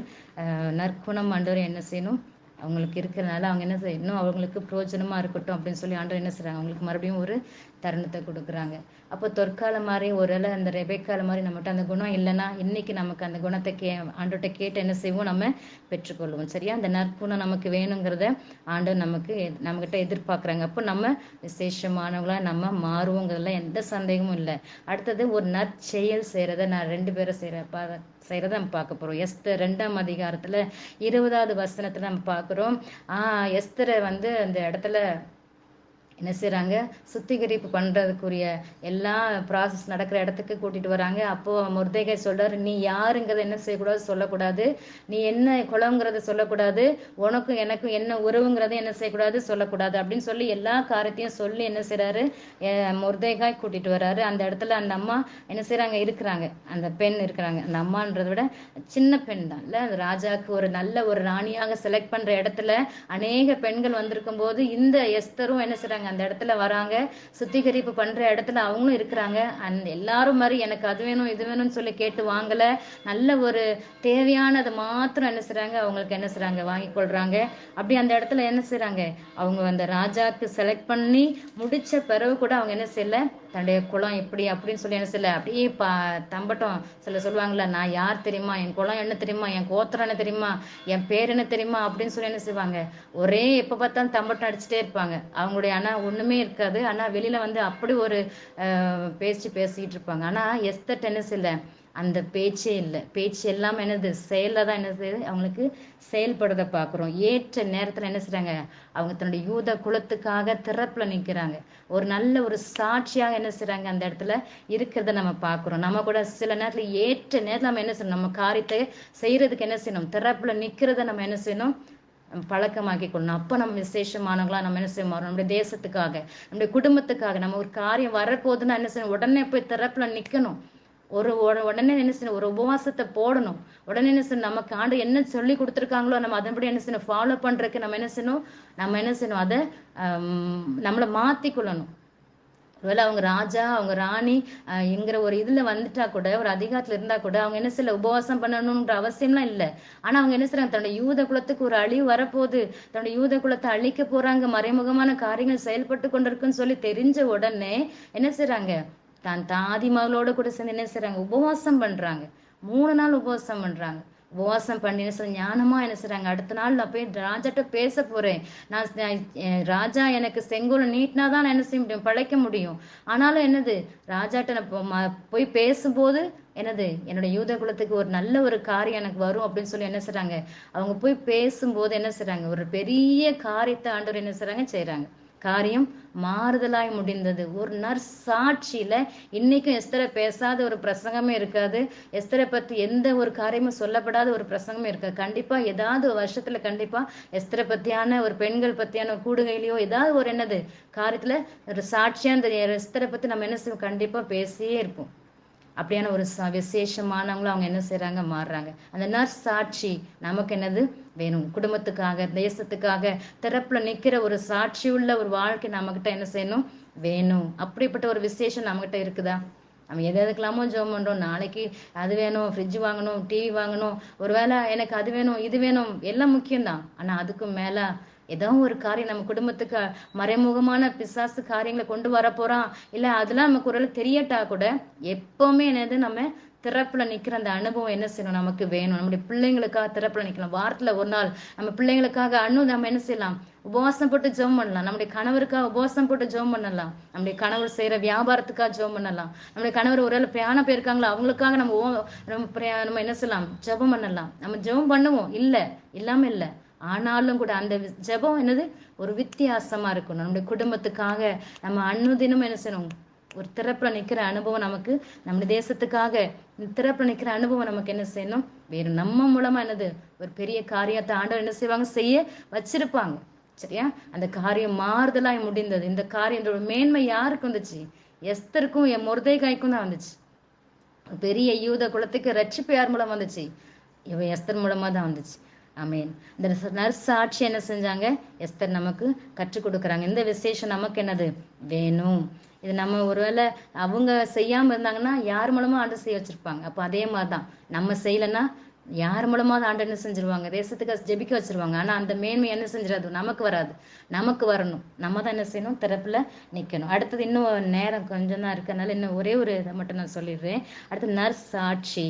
நற்குணம் ஆண்டவர் என்ன செய்யணும்? அவங்களுக்கு இருக்கிறனால அவங்க என்ன செய்ய இன்னும் அவங்களுக்கு பிரயோஜனமா இருக்கட்டும் அப்படின்னு சொல்லி ஆண்டவர் என்ன செய்றாங்க? அவங்களுக்கு மறுபடியும் ஒரு தருணத்தை கொடுக்குறாங்க. அப்போ தொற்கால மாதிரி ஒரு வேளை அந்த ரெபேக்கால மாதிரி நம்மகிட்ட அந்த குணம் இல்லைன்னா இன்னைக்கு நமக்கு அந்த குணத்தை கே ஆண்டோட்ட கேட்டு என்ன செய்வோம்? நம்ம பெற்றுக்கொள்வோம். சரியா? அந்த நற்குணம் நமக்கு வேணுங்கிறத ஆண்டவர் நமக்கு எ- நம்மகிட்ட எதிர்பார்க்குறாங்க. அப்போ நம்ம விசேஷமானவங்களாக நம்ம மாறுவோங்கிறதுல எந்த சந்தேகமும் இல்லை. அடுத்தது ஒரு நற்செயல் செய்கிறத நான் ரெண்டு பேரும் செய்யறேன் செய்கிறத நம்ம பார்க்க போகிறோம் எஸ்தர் ரெண்டாம் அதிகாரத்தில் இருபதாவது வசனத்தில் நம்ம பார்க்குறோம். எஸ்தரை வந்து அந்த இடத்துல என்ன செய்கிறாங்க சுத்திகரிப்பு பண்ணுறதுக்குரிய எல்லா ப்ராசஸ் நடக்கிற இடத்துக்கு கூட்டிகிட்டு வராங்க. அப்போது முருதேகை சொல்கிறார் நீ யாருங்கிறத என்ன செய்யக்கூடாது? சொல்லக்கூடாது. நீ என்ன குளங்கிறத சொல்லக்கூடாது. உனக்கும் எனக்கும் என்ன உறவுங்கிறத என்ன செய்யக்கூடாது? சொல்லக்கூடாது அப்படின்னு சொல்லி எல்லா காரியத்தையும் சொல்லி என்ன செய்கிறாரு முருதேகாய் கூட்டிகிட்டு வர்றாரு அந்த இடத்துல அந்த அம்மா என்ன செய்கிறாங்க இருக்கிறாங்க. அந்த பெண் இருக்கிறாங்க. அந்த அம்மான்றதை விட சின்ன பெண் தான். இல்லை அந்த ராஜாவுக்கு ஒரு நல்ல ஒரு ராணியாக செலக்ட் பண்ணுற இடத்துல அநேக பெண்கள் வந்திருக்கும் போது இந்த எஸ்தரும் என்ன செய்கிறாங்க அந்த இடத்துல வராங்க சுத்திகரிப்பு பண்ற இடத்துல அவங்களும் இருக்கிறாங்க. அந்த எல்லாரும் மாதிரி எனக்கு அது வேணும் இது வேணும்னு சொல்லி கேட்டு வாங்கல. நல்ல ஒரு தேவையானதை மாத்திரம் என்ன செய்றாங்க? அவங்களுக்கு என்ன செய்றாங்க? வாங்கி கொள்றாங்க. அப்படி அந்த இடத்துல என்ன செய்றாங்க? அவங்க அந்த ராஜாக்கு செலக்ட் பண்ணி முடிச்ச பிறகு கூட அவங்க என்ன செய்யல? தன்னுடைய குளம் இப்படி அப்படின்னு சொல்லி என்ன சில அப்படியே பா தம்பட்டம் சில சொல்லுவாங்கல்ல நான் யார் தெரியுமா? என் குளம் என்ன தெரியுமா? என் கோத்திரம் என்ன தெரியுமா? என் பேர் என்ன தெரியுமா? அப்படின்னு சொல்லி என்ன செய்வாங்க? ஒரே எப்போ பார்த்தாலும் தம்பட்டம் அடிச்சுட்டே இருப்பாங்க. அவங்களுடைய ஆனால் ஒன்றுமே இருக்காது. ஆனால் வெளியில் வந்து அப்படி ஒரு பேசி பேச்சு பேசிட்டு இருப்பாங்க. ஆனால் எஸ்தட் டென்னிஸ் இல்லை அந்த பேச்சே இல்லை. பேச்சு எல்லாம் என்னது? செயலில் தான் என்ன செய்யுது? அவங்களுக்கு செயல்படுறத பார்க்குறோம் ஏற்ற நேரத்தில் என்ன செய்கிறாங்க அவங்க தன்னுடைய யூத குலத்துக்காக திறப்பில் நிற்கிறாங்க ஒரு நல்ல ஒரு சாட்சியாக என்ன செய்கிறாங்க அந்த இடத்துல இருக்கிறத நம்ம பார்க்குறோம் நம்ம கூட சில நேரத்தில் ஏற்ற நேரத்தில் நம்ம என்ன செய்யணும்? நம்ம காரியத்தை செய்கிறதுக்கு என்ன செய்யணும்? திறப்பில் நிற்கிறத நம்ம என்ன செய்யணும்? பழக்கமாக்கி கொள்ளணும் அப்போ நம்ம விசேஷமானவங்களா நம்ம என்ன செய்ய மாறோம்? நம்முடைய தேசத்துக்காக நம்முடைய குடும்பத்துக்காக நம்ம ஒரு காரியம் வரப்போகுதுன்னா என்ன செய்யணும்? உடனே போய் திறப்பில் நிற்கணும் ஒரு உடனே என்ன செய்யணும்? ஒரு உபவாசத்தை போடணும். உடனே என்ன செய்யணும்? நமக்கு ஆண்டு என்ன சொல்லி கொடுத்துருக்காங்களோ நம்ம அதன்படி என்ன செய்யணும்? ஃபாலோ பண்றதுக்கு நம்ம என்ன செய்யணும்? நம்ம என்ன செய்யணும்? அதை ஆம், நம்மளை மாத்திக்கொள்ளணும். ஒருவேளை அவங்க ராஜா அவங்க ராணி அஹ், என்கிற ஒரு இதுல வந்துட்டா கூட ஒரு அதிகாரத்துல இருந்தா கூட அவங்க என்ன செய்யல? உபவாசம் பண்ணணும்ன்ற அவசியம்லாம் இல்லை. ஆனா அவங்க என்ன செய்றாங்க? தன்னோட யூத குலத்துக்கு ஒரு அழிவு வரப்போகுது. தன்னோட யூத குலத்தை அழிக்க போறாங்க. மறைமுகமான காரியங்கள் செயல்பட்டு கொண்டிருக்குன்னு சொல்லி தெரிஞ்ச உடனே என்ன செய்யறாங்க தான் தாதி மகளோட கூட சேர்ந்து என்ன செய்றாங்க? உபவாசம் பண்றாங்க. மூணு நாள் உபவாசம் பண்றாங்க. உபவாசம் பண்ணி என்ன சொல்ல ஞானமா என்ன செய்றாங்க? அடுத்த நாள் நான் போய் ராஜாட்ட பேச போறேன். நான் ராஜா எனக்கு செங்கோலை நீட்டினா தான் நான் என்ன செய்ய முடியும்? பழைக்க முடியும். ஆனாலும் என்னது? ராஜாட்ட நான் ம- போய் பேசும்போது என்னது? என்னோட யூத குலத்துக்கு ஒரு நல்ல ஒரு காரியம் எனக்கு வரும் அப்படின்னு சொல்லி என்ன செய்றாங்க? அவங்க போய் பேசும்போது என்ன செய்றாங்க? ஒரு பெரிய காரியத்தை ஆண்டவர் என்ன செய்றாங்க? செய்றாங்க. காரியம் மாறுதலாய் முடிந்தது. ஒரு நற்சாட்சியில இன்னைக்கும் எஸ்தரை பேசாத ஒரு பிரசங்கமே இருக்காது. எஸ்தரை பத்தி எந்த ஒரு காரியமும் சொல்லப்படாத ஒரு பிரசங்கமே இருக்காது. கண்டிப்பா ஏதாவது ஒரு வருஷத்துல கண்டிப்பா எஸ்தரை பத்தியான ஒரு பெண்கள் பத்தியான ஒரு கூடுகையிலையோ ஏதாவது ஒரு என்னது காரியத்துல ஒரு சாட்சியா அந்த எஸ்தரை பத்தி நம்ம என்ன செய்வோம்? கண்டிப்பா பேசியே இருப்போம். அப்படியான ஒரு ச விசேஷமானவங்களும் அவங்க என்ன செய்கிறாங்க மாறுறாங்க. அந்த நர்ஸ் சாட்சி நமக்கு என்னது? வேணும். குடும்பத்துக்காக தேசத்துக்காக திறப்புல நிக்கிற ஒரு சாட்சி உள்ள ஒரு வாழ்க்கை நம்மகிட்ட என்ன செய்யணும்? வேணும். அப்படிப்பட்ட ஒரு விசேஷம் நம்மகிட்ட இருக்குதா? நம்ம எது எதுக்கெல்லாமோ ஜோம் பண்றோம். நாளைக்கு அது வேணும் ஃப்ரிட்ஜ் வாங்கணும் டிவி வாங்கணும். ஒருவேளை எனக்கு அது வேணும் இது வேணும். எல்லாம் முக்கியம்தான். ஆனா அதுக்கும் மேலே ஏதோ ஒரு காரியம் நம்ம குடும்பத்துக்கு மறைமுகமான பிசாசு காரியங்களை கொண்டு வர போறான். இல்ல அதெல்லாம் நமக்கு ஒரு தெரியட்டா கூட எப்பவுமே என்னது நம்ம திறப்புல நிக்கிற அந்த அனுபவம் என்ன செய்யணும்? நமக்கு வேணும். நம்முடைய பிள்ளைங்களுக்காக திறப்புல நிக்கலாம் வாரத்துல ஒரு நாள் நம்ம பிள்ளைங்களுக்காக அண்ணு நம்ம என்ன செய்யலாம்? உபவாசம் போட்டு ஜெபம் பண்ணலாம். நம்முடைய கணவருக்காக உபவாசம் போட்டு ஜெபம் பண்ணலாம். நம்முடைய கணவர் செய்யற வியாபாரத்துக்காக ஜெபம் பண்ணலாம். நம்முடைய கணவர் ஒரு பிரயாணம் போயிருக்காங்களோ? அவங்களுக்காக நம்ம ஓ- நம்ம நம்ம என்ன செய்யலாம்? ஜெபம் பண்ணலாம். நம்ம ஜெபம் பண்ணுவோம். இல்ல இல்லாம இல்லை. ஆனாலும் கூட அந்த ஜெபம் என்னது? ஒரு வித்தியாசமா இருக்கணும். நம்முடைய குடும்பத்துக்காக நம்ம அன்னுதினம் என்ன செய்யணும்? ஒரு திறப்புல நிக்கிற அனுபவம் நமக்கு நம்ம தேசத்துக்காக இந்த திறப்புல நிக்கிற அனுபவம் நமக்கு என்ன செய்யணும்? வேறு நம்ம மூலமா என்னது? ஒரு பெரிய காரியத்தை ஆண்டவர் என்ன செய்வாங்க? செய்ய வச்சிருப்பாங்க. சரியா? அந்த காரியம் மாறுதலாய் முடிந்தது. இந்த காரியம் மேன்மை யாருக்கு வந்துச்சு? எஸ்தருக்கும் என் முருதைகாய்க்கும் தான் வந்துச்சு. பெரிய யூத குலத்துக்கு ரட்சிப்பு யார் மூலம் வந்துச்சு? இவன் எஸ்தர் மூலமா தான் வந்துச்சு. அமேன் இந்த நர்ஸ் ஆட்சி என்ன செஞ்சாங்க? எஸ்தர் நமக்கு கற்றுக் கொடுக்குறாங்க. இந்த விசேஷம் நமக்கு என்னது? வேணும். இது நம்ம ஒருவேளை அவங்க செய்யாம இருந்தாங்கன்னா யார் மூலமா ஆண்டு செய்ய வச்சிருப்பாங்க? அப்போ அதே மாதிரி தான் நம்ம செய்யலைன்னா யார் மூலமா ஆண்டு என்ன செஞ்சிருவாங்க? தேசத்துக்கு ஜெபிக்க வச்சிருவாங்க. ஆனா அந்த மேன்மை என்ன செஞ்சிடாது நமக்கு வராது. நமக்கு வரணும். நம்ம தான் என்ன செய்யணும்? திறப்புல நிக்கணும். அடுத்தது இன்னும் நேரம் கொஞ்சம் தான் இருக்கறனால இன்னும் ஒரே ஒரு இதை மட்டும் நான் சொல்லிடுறேன். அடுத்து நர்ஸ் ஆட்சி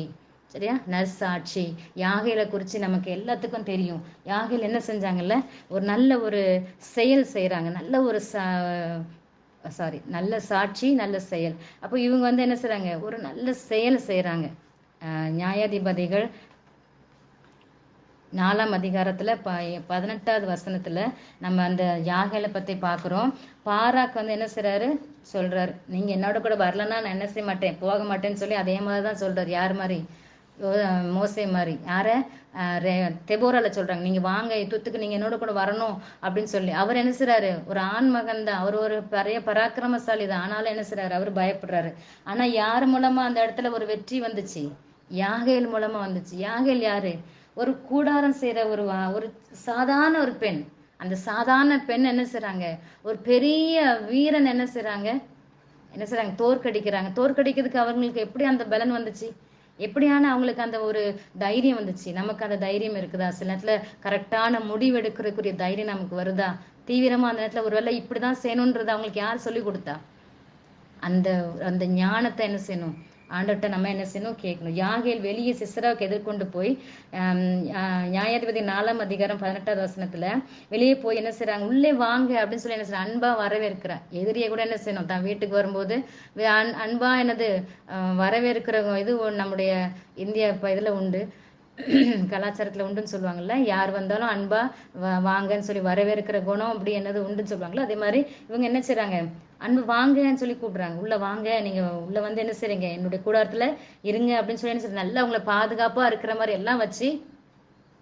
சரியா? நர்ஸ் சாட்சி யாகையில குறித்து நமக்கு எல்லாத்துக்கும் தெரியும். யாகையில் என்ன செஞ்சாங்கல்ல? ஒரு நல்ல ஒரு செயல் செய்கிறாங்க நல்ல ஒரு சாரி நல்ல சாட்சி நல்ல செயல். அப்போ இவங்க வந்து என்ன செய்றாங்க? ஒரு நல்ல செயல் செய்கிறாங்க அஹ், நியாயாதிபதிகள் நாலாம் அதிகாரத்தில் ப பதினெட்டாவது வசனத்தில் நம்ம அந்த யாகையில பற்றி பார்க்குறோம் பாராக் வந்து என்ன செய்கிறாரு சொல்கிறாரு நீங்கள் என்னோட கூட வரலன்னா நான் என்ன செய்ய மாட்டேன்? போக மாட்டேன்னு சொல்லி அதே மாதிரி தான் சொல்கிறார் யார் மாதிரி? மோசே மாதிரி. யாரை? தெபோரால சொல்கிறாங்க நீங்கள் வாங்க யுத்தத்துக்கு நீங்கள் என்னோட கூட வரணும் அப்படின்னு சொல்லி. அவர் என்ன செய்றாரு? ஒரு ஆண் மகன் தான். அவர் ஒரு பெரிய பராக்கிரமசாலி தான். ஆனாலும் என்ன செய்றாரு? அவர் பயப்படுறாரு. ஆனால் யார் மூலமாக அந்த இடத்துல ஒரு வெற்றி வந்துச்சு? யாகையில் மூலமா வந்துச்சு. யாகையில் யாரு? ஒரு கூடாரம் செய்யற ஒரு வா- ஒரு சாதாரண ஒரு பெண். அந்த சாதாரண பெண் என்ன செய்றாங்க? ஒரு பெரிய வீரன் என்ன செய்றாங்க? என்ன செய்றாங்க? தோற்கடிக்கிறாங்க. தோற்கடிக்கிறதுக்கு அவங்களுக்கு எப்படி அந்த பலன் வந்துச்சு? எப்படியான அவங்களுக்கு அந்த ஒரு தைரியம் வந்துச்சு? நமக்கு அந்த தைரியம் இருக்குதா? சில நேரத்துல கரெக்டான முடிவெடுக்கிறதுக்குரிய தைரியம் நமக்கு வருதா? தீவிரமா அந்த நேரத்துல ஒருவேளை இப்படிதான் செய்யணுன்றது அவங்களுக்கு யார் சொல்லி கொடுத்தா? அந்த அந்த ஞானத்தை என்ன செய்யணும்? ஆண்டவர்கிட்ட நம்ம என்ன செய்யணும் கேட்கணும். யாகேல் வெளியே சிஸ்ராவுக்கு எதிர்கொண்டு போய் நியாயாதிபதி நாலாம் அதிகாரம் பதினெட்டாவது வசனத்துல வெளியே போய் என்ன செய்யறாங்க உள்ளே வாங்க அப்படின்னு சொல்லி என்ன செய்யறாங்க அன்பா வரவேற்கிறா எதிரியை கூட என்ன செய்யணும்? தான் வீட்டுக்கு வரும்போது அன்- அன்பா என்னது வரவேற்கிற இது நம்முடைய இந்திய இப்ப இதுல உண்டு. கலாச்சாரத்தில் உண்டுன்னு சொல்லுவாங்கல்ல. யார் வந்தாலும் அன்பா வாங்கன்னு சொல்லி வரவேற்கிற குணம் அப்படி என்னது உண்டுன்னு சொல்லுவாங்களோ அதே மாதிரி இவங்க என்ன செய்றாங்க? அன்பு வாங்கன்னு சொல்லி கூப்பிடுறாங்க. உள்ள வாங்க நீங்க உள்ள வந்து என்ன செய்றீங்க? என்னுடைய கூடாரத்துல இருங்க அப்படின்னு சொல்லி என்ன செய்யுங்க நல்லா அவங்கள பாதுகாப்பா இருக்கிற மாதிரி எல்லாம் வச்சு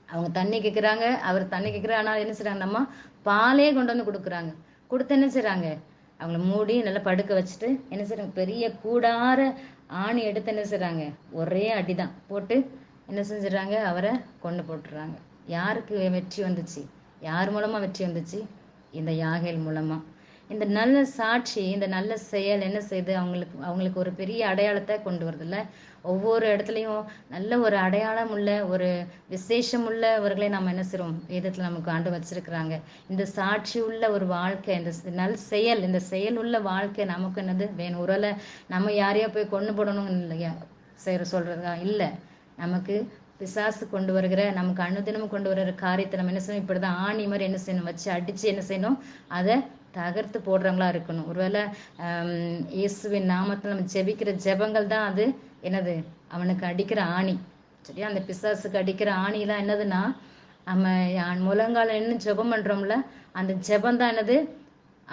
அவங்க தண்ணி கேட்குறாங்க அவர் தண்ணி கேட்குறாரு ஆனால் என்ன செய்றாங்க? நம்ம பாலே கொண்டு வந்து கொடுக்குறாங்க. கொடுத்து என்ன செய்றாங்க? அவங்கள மூடி நல்லா படுக்க வச்சுட்டு என்ன செய்றாங்க? பெரிய கூடார ஆணி எடுத்து என்ன செய்றாங்க? ஒரே அடிதான். போட்டு என்ன செஞ்சிடறாங்க? அவரை கொண்டு போட்டுறாங்க யாருக்கு வெற்றி வந்துச்சு? யார் மூலமாக வெற்றி வந்துச்சு? இந்த யாகேல் மூலமாக இந்த நல்ல சாட்சி இந்த நல்ல செயல் என்ன செய்யுது அவங்களுக்கு அவங்களுக்கு ஒரு பெரிய அடையாளத்தை கொண்டு வருதுல்ல? ஒவ்வொரு இடத்துலையும் நல்ல ஒரு அடையாளம் உள்ள ஒரு விசேஷம் உள்ளவர்களை நம்ம என்ன செய்கிறோம் வேதத்தில் நமக்கு ஆண்டு வச்சிருக்கிறாங்க. இந்த சாட்சி உள்ள ஒரு வாழ்க்கை இந்த நல் செயல் இந்த செயல் உள்ள வாழ்க்கை நமக்கு என்னது? வேணும். உரலை நம்ம யாரையோ போய் கொண்டு போடணும் இல்லையா? செய்கிற சொல்கிறதா இல்லை. நமக்கு பிசாசு கொண்டு வருகிற நமக்கு அனுதினமும் கொண்டு வருகிற காரியத்தை நம்ம என்ன செய்யணும்? இப்படிதான் ஆணி மாதிரி என்ன செய்யணும்? வச்சு அடிச்சு என்ன செய்யணும்? அதை தகர்த்து போடுறவங்களா இருக்கணும். ஒருவேளை இயேசுவின் நாமத்தில் நம்ம ஜெபிக்கிற ஜெபங்கள் தான் அது. என்னது? அவனுக்கு அடிக்கிற ஆணி. சரியா? அந்த பிசாசுக்கு அடிக்கிற ஆணிலாம் என்னதுன்னா நம்ம முழங்கால நின்று ஜெபம் பண்றோம்ல அந்த ஜெபம் தான் என்னது?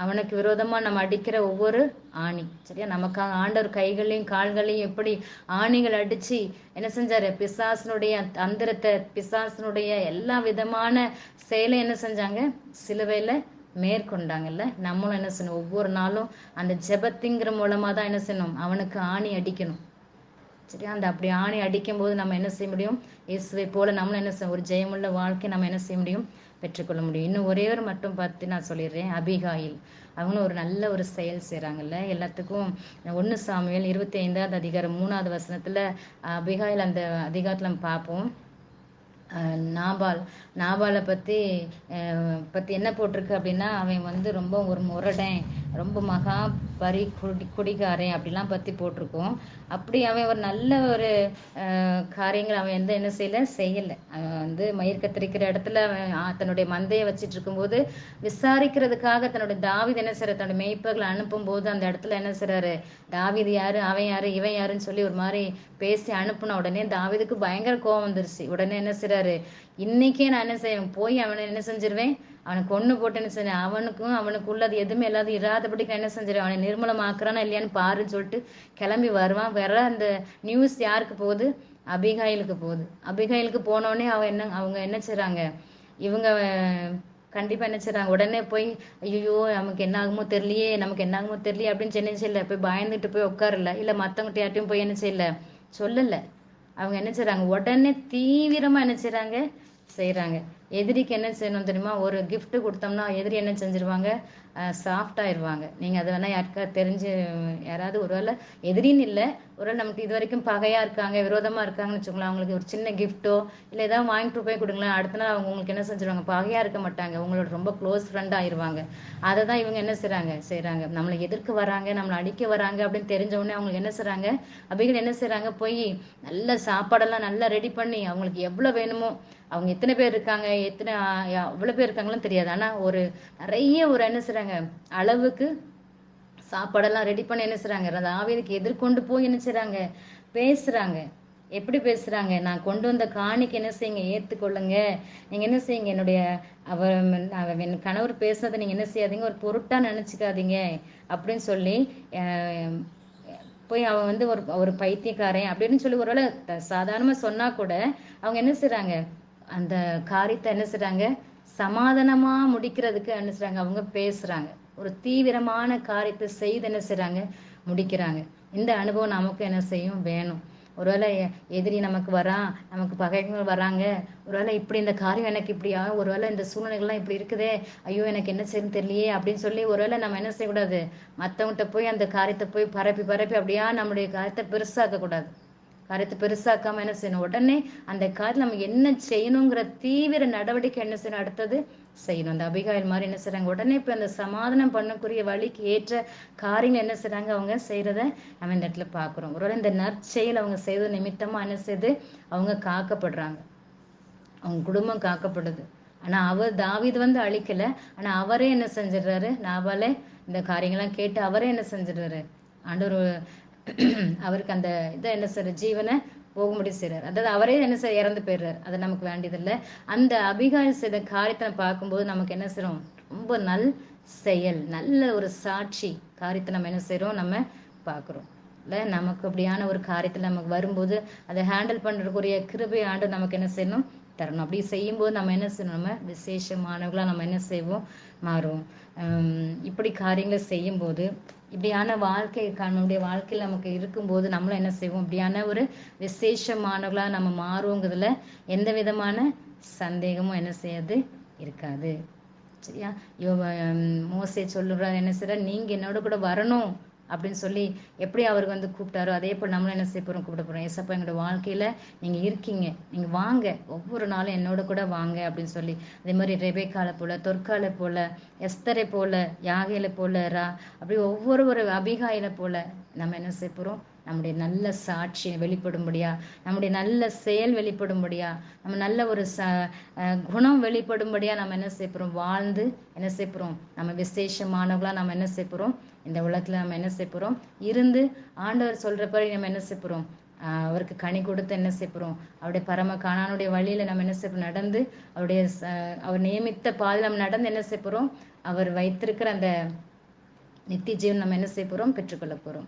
அவனுக்கு விரோதமாக நம்ம அடிக்கிற ஒவ்வொரு ஆணி. சரியா? நமக்காக ஆண்டவர் கைகளையும் கால்களையும் எப்படி ஆணிகள் அடித்து என்ன செஞ்சாரு? பிசாசனுடைய தந்திரத்தை பிசாசனுடைய எல்லா விதமான செயலை என்ன செஞ்சாங்க? சிலுவையில் மேற்கொண்டாங்கல்ல? நம்மளும் என்ன செய்யணும்? ஒவ்வொரு நாளும் அந்த ஜெபத்திங்கிற மூலமாக தான் என்ன செய்யணும்? அவனுக்கு ஆணி அடிக்கணும். சரியா? அந்த அப்படி ஆணி அடிக்கும் போது நம்ம என்ன செய்ய முடியும்? இயேசுவை போல நம்மளும் என்ன செய்ய ஒரு ஜெயமுள்ள வாழ்க்கை நம்ம என்ன செய்ய முடியும்? பெற்றுக்கொள்ள முடியும். இன்னும் ஒரே ஒரு மட்டும் பார்த்து நான் சொல்லிடுறேன். அபிகாயில். அவங்களும் ஒரு நல்ல ஒரு செயல் செய்கிறாங்கல்ல எல்லாத்துக்கும் ஒன்று சாமியல் இருபத்தி ஐந்தாவது அதிகாரம் மூணாவது வசனத்தில் அபிகாயில் அந்த அதிகாரத்துல நம்ம பார்ப்போம். அஹ் நாபால். நாபாலை பற்றி பற்றி என்ன போட்டிருக்கு அப்படின்னா அவன் வந்து ரொம்ப ஒரு முரடன் ரொம்ப மகா வரி குடி குடிகாரன் அப்படிலாம் பற்றி போட்டிருக்கோம். அப்படி அவன் ஒரு நல்ல ஒரு காரியங்கள் அவன் எந்த என்ன செய்யல? செய்யலை. அவன் வந்து மயிர் கத்திரிக்கிற இடத்துல அவன் தன்னுடைய மந்தையை வச்சிட்டு இருக்கும்போது விசாரிக்கிறதுக்காக தன்னுடைய தாவீது என்ன செய்யற தன்னுடைய மெய்ப்பர்களை அனுப்பும் போது அந்த இடத்துல என்ன செய்யறாரு தாவீது யாரு? அவன் யாரு? இவன் யாருன்னு சொல்லி ஒரு மாதிரி பேசி அனுப்புன உடனே தாவீதுக்கு பயங்கர கோவம் வந்துருச்சு. உடனே என்ன செய்யறாரு இன்னைக்கே நான் என்ன செய்வேன்? போய் அவனை என்ன செஞ்சிருவேன்? அவனை கொன்னு போட்டு என்ன செஞ்சேன் அவனுக்கும் அவனுக்கு உள்ளது எதுவுமே இல்லாத இராதபடிக்கு என்ன செஞ்சிடும் அவனை நிர்மலமாக்குறானா இல்லையான்னு பாருன்னு சொல்லிட்டு கிளம்பி வருவான். வர அந்த நியூஸ் யாருக்கு போகுது? அபிகாயிலுக்கு போகுது. அபிகாயிலுக்கு போனோடனே அவன் என்ன அவங்க என்ன செய்றாங்க? இவங்க கண்டிப்பாக கண்டிப்பா என்ன செய்றாங்க? உடனே போய் ஐயோ நமக்கு என்ன ஆகுமோ தெரியலையே நமக்கு என்ன ஆகுமோ தெரியலையே அப்படின்னு என்ன செய்யல? போய் பயந்துட்டு போய் உட்காரல. இல்ல மத்தவங்ககிட்ட யார்ட்டையும் போய் என்ன செய்யல? சொல்லல. அவங்க என்ன செய்றாங்க? உடனே தீவிரமா என்ன செய்றாங்க? செய்கிறாங்க எதிரிக்கு என்ன செய்யணும் தெரியுமா? ஒரு கிஃப்ட் கொடுத்தோம்னா எதிரி என்ன செஞ்சிருவாங்க? சாஃப்ட் ஆயிடுவாங்க நீங்கள் அதை வேணால் யாருக்கா தெரிஞ்சு யாராவது ஒருவேளை எதிரின்னு இல்ல ஒருவேளை நமக்கு இது வரைக்கும் பகையாக இருக்காங்க விரோதமாக இருக்காங்கன்னு வச்சுக்கோங்களேன் அவங்களுக்கு ஒரு சின்ன கிஃப்ட்டோ இல்லை ஏதாவது வாங்கிட்டு போய் கொடுங்களேன் அடுத்த நாள் அவங்க உங்களுக்கு என்ன செஞ்சிருவாங்க? பகையாக இருக்க மாட்டாங்க. உங்களோட ரொம்ப க்ளோஸ் ஃப்ரெண்ட் ஆயிடுவாங்க அதை தான் இவங்க என்ன செய்கிறாங்க செய்கிறாங்க நம்மளை எதிர்க்க வராங்க நம்மளை அடிக்க வராங்க அப்படின்னு தெரிஞ்ச உடனே அவங்களுக்கு என்ன செய்கிறாங்க அபிகள் என்ன செய்கிறாங்க போய் நல்ல சாப்பாடெல்லாம் நல்லா ரெடி பண்ணி அவங்களுக்கு எவ்வளோ வேணுமோ அவங்க எத்தனை பேர் இருக்காங்க எத்தனை எவ்வளோ பேர் இருக்காங்களும் தெரியாது. ஆனால் ஒரு நிறைய ஒரு என்ன செய்கிறாங்க செய்கிறாங்க அளவுக்கு சாப்பாடெல்லாம் ரெடி பண்ணி என்ன செய்கிறாங்க அந்த ஆவியதுக்கு எதிர்கொண்டு போய் என்ன செய்கிறாங்க பேசுகிறாங்க எப்படி பேசுகிறாங்க நான் கொண்டு வந்த காணிக்கு என்ன செய்யுங்க? ஏற்றுக்கொள்ளுங்க நீங்கள் என்ன செய்யுங்க? என்னுடைய அவர் என் கணவர் பேசுனதை நீங்கள் என்ன செய்யாதீங்க. ஒரு பொருட்டாக நினச்சிக்காதீங்க. அப்படின்னு சொல்லி போய் அவன் வந்து ஒரு ஒரு பைத்தியக்காரன் அப்படின்னு சொல்லி ஒருவேளை சாதாரணமாக சொன்னால் கூட அவங்க என்ன செய்கிறாங்க அந்த காரியத்தை என்ன செய்கிறாங்க சமாதானமா முடிக்கிறதுக்கு என்ன அவங்க பேசுறாங்க. ஒரு தீவிரமான காரியத்தை செய்து என்ன செய்கிறாங்க முடிக்கிறாங்க. இந்த அனுபவம் நமக்கு என்ன செய்யும்? வேணும். ஒருவேளை எதிரி நமக்கு வரான் நமக்கு பகைகள் வராங்க. ஒருவேளை இப்படி இந்த காரியம் எனக்கு இப்படியா ஒருவேளை இந்த சூழ்நிலைகள்லாம் இப்படி இருக்குதே. ஐயோ எனக்கு என்ன செய்யணும் தெரியலையே அப்படின்னு சொல்லி ஒருவேளை நம்ம என்ன செய்யக்கூடாது? மற்றவங்ககிட்ட போய் அந்த காரியத்தை போய் பரப்பி பரப்பி அப்படியா நம்முடைய காரியத்தை பெருசாக்க கூடாது காரியத்தை பெருசாக்காம என்ன செய்யணும்? உடனே அந்த காரியத்தில் நம்ம என்ன செய்யணுங்கிற தீவிர நடவடிக்கை என்ன செய்யணும்? அடுத்தது செய்யணும். அந்த அபிகாயில் மாதிரி என்ன செய்றாங்க? உடனே இப்ப அந்த சமாதானம் பண்ணக்கூடிய வழிக்கு ஏற்ற காரியங்கள் என்ன செய்றாங்க? அவங்க செய்யறத நம்ம இந்த இடத்துல பாக்குறோம் ஒருவேளை இந்த நற்செயல் அவங்க செய்த நிமித்தமா என்ன செய்து அவங்க காக்கப்படுறாங்க. அவங்க குடும்பம் காக்கப்படுது. ஆனா அவர் தாவிது வந்து அழிக்கல. ஆனா அவரே என்ன செஞ்சிடுறாரு? நாவாலே இந்த காரியங்கள்லாம் கேட்டு அவரே என்ன செஞ்சிடுறாரு? ஆண்டவர் அவருக்கு அந்த இதை என்ன செய்யற ஜீவனை போக முடியும் செய்கிறார் அதாவது அவரே என்ன செய்ய இறந்து போயிடுறாரு. அது நமக்கு வேண்டியதில்லை. அந்த அபிகாரம் செய்த காரியத்தை நம்ம பார்க்கும்போது நமக்கு என்ன செய்யறோம் ரொம்ப நல் செயல் நல்ல ஒரு சாட்சி காரியத்தை நம்ம என்ன செய்கிறோம் நம்ம பார்க்குறோம். இல்லை நமக்கு அப்படியான ஒரு காரியத்தில் நமக்கு வரும்போது அதை ஹேண்டில் பண்ணுறதுக்குரிய கிருபை ஆண்டு நமக்கு என்ன செய்யணும்? தரணும். அப்படி செய்யும்போது நம்ம என்ன செய்யணும்? நம்ம விசேஷமானவர்களாக நம்ம என்ன செய்வோம்? மாறுவோம். இப்படி காரியங்களை செய்யும்போது இப்படியான வாழ்க்கை நம்முடைய வாழ்க்கையில் நமக்கு இருக்கும்போது நம்மளும் என்ன செய்வோம்? இப்படியான ஒரு விசேஷமானவர்களாக நம்ம மாறுவோங்கிறதுல எந்த விதமான சந்தேகமும் என்ன செய்யாது இருக்காது. சரியா? யோ மோசை சொல்லுறாரு என்ன செய்றார்? நீங்க என்னோட கூட வரணும். அப்படின்னு சொல்லி எப்படி அவருக்கு வந்து கூப்பிட்டாரோ அதே போல் நம்மளும் என்ன செய்ய போகிறோம் கூப்பிட போகிறோம் ஏசப்பா எங்களோட வாழ்க்கையில் நீங்கள் இருக்கீங்க. நீங்கள் வாங்க. ஒவ்வொரு நாளும் என்னோட கூட வாங்க அப்படின்னு சொல்லி. அதே மாதிரி ரெபேக்கால போல் தொற்காலை போல எஸ்தரை போல் யாகையில போல் ரா அப்படி ஒவ்வொரு ஒரு அபிகாயில போல் நம்ம என்ன செய்ய போகிறோம் நம்முடைய நல்ல சாட்சி வெளிப்படும்படியா நம்முடைய நல்ல செயல் வெளிப்படும்படியா நம்ம நல்ல ஒரு ச குணம் வெளிப்படும்படியா நம்ம என்ன செய்யப்போகிறோம் வாழ்ந்து என்ன செய்யப்போகிறோம் நம்ம விசேஷமானவங்களாக நம்ம என்ன செய்யப்போகிறோம் இந்த உலகத்தில் நம்ம என்ன செய்ய இருந்து ஆண்டவர் சொல்றபடி நம்ம என்ன செய்யப்போகிறோம் அவருக்கு கனி கொடுத்து என்ன செய்யப்போகிறோம் அவருடைய பரம காணானுடைய வழியில் நம்ம என்ன செய்யப்போம் நடந்து அவருடைய ச- அவர் நியமித்த பாதையில் நம்ம நடந்து என்ன செய்யப்போகிறோம் அவர் வைத்திருக்கிற அந்த நித்திய ஜீவன் நம்ம என்ன செய்ய பெற்றுக்கொள்ள போகிறோம்